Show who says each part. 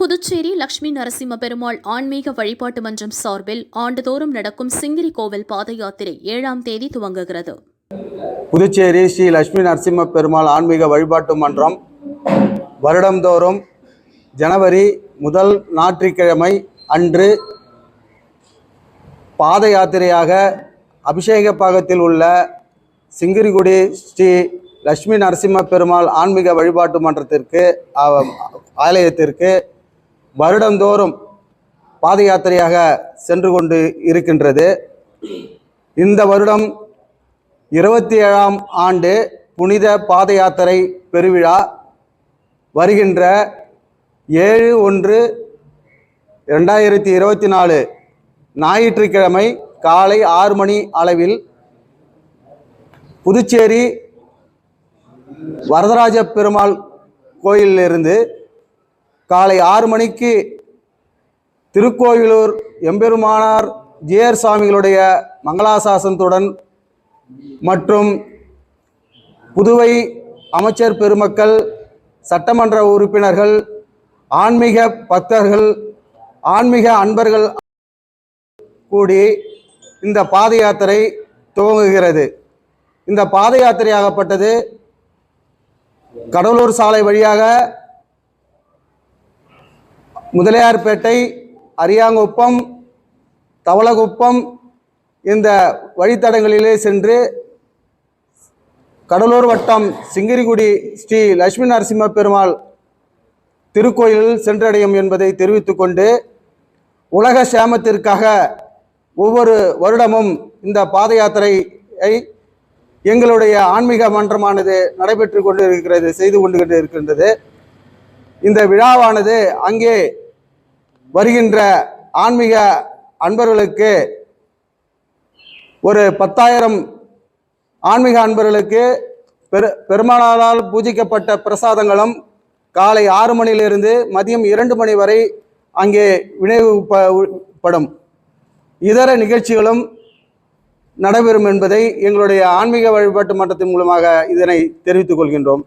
Speaker 1: புதுச்சேரி லட்சுமி நரசிம்ம பெருமாள் ஆன்மீக வழிபாட்டு மன்றம் சார்பில் ஆண்டுதோறும் நடக்கும் சிங்கிரி கோவில் பாத யாத்திரை ஏழாம் தேதி துவங்குகிறது.
Speaker 2: புதுச்சேரி ஸ்ரீ லட்சுமி நரசிம்ம பெருமாள் ஆன்மீக வழிபாட்டு மன்றம் வருடந்தோறும் ஜனவரி முதல் ஞாயிற்றுக்கிழமை அன்று பாத யாத்திரையாக அபிஷேக பாகத்தில் உள்ள சிங்கிரிகுடி ஸ்ரீ லட்சுமி நரசிம்ம பெருமாள் ஆன்மீக வழிபாட்டு மன்றத்திற்கு ஆலயத்திற்கு வருடந்தோறும் பாத யாத்திரையாக சென்று கொண்டு இருக்கின்றது. இந்த வருடம் இருபத்தி ஏழாம் ஆண்டு புனித பாத யாத்திரை பெருவிழா வருகின்ற ஏழு ஒன்று ரெண்டாயிரத்தி இருபத்தி நாலு ஞாயிற்றுக்கிழமை காலை ஆறு மணி அளவில் புதுச்சேரி வரதராஜ பெருமாள் கோயிலிலிருந்து காலை ஆறு மணிக்கு திருக்கோவிலூர் எம்பெருமானார் ஜியர் சாமிகளுடைய மங்களாசாசனத்துடன் மற்றும் புதுவை அமைச்சர் பெருமக்கள் சட்டமன்ற உறுப்பினர்கள் ஆன்மீக பக்தர்கள் ஆன்மீக அன்பர்கள் கூடி இந்த பாத யாத்திரை துவங்குகிறது. இந்த பாத யாத்திரையாகப்பட்டது கடலூர் சாலை வழியாக முதலியார்பேட்டை அரியாங்குப்பம் தவளகுப்பம் இந்த வழித்தடங்களிலே சென்று கடலூர் வட்டம் சிங்கிரிகுடி ஸ்ரீ லட்சுமி நரசிம்ம பெருமாள் திருக்கோயிலில் சென்றடையும் என்பதை தெரிவித்துக்கொண்டு உலக சேமத்திற்காக ஒவ்வொரு வருடமும் இந்த பாத யாத்திரையை எங்களுடைய ஆன்மீக மன்றமானது நடைபெற்று கொண்டு இருக்கிறது செய்து கொண்டு இருக்கின்றது. இந்த விழாவானது அங்கே வருகின்ற ஆன்மீக அன்பர்களுக்கு ஒரு பத்தாயிரம் ஆன்மீக அன்பர்களுக்கு பெரு பெருமானாரால் பூஜிக்கப்பட்ட பிரசாதங்களும் காலை ஆறு மணியிலிருந்து மதியம் இரண்டு மணி வரை அங்கே விநியோகிப்படும் இதர நிகழ்ச்சிகளும் நடைபெறும் என்பதை எங்களுடைய ஆன்மீக வழிபாட்டு மன்றத்தின் மூலமாக இதனை தெரிவித்துக் கொள்கின்றோம்.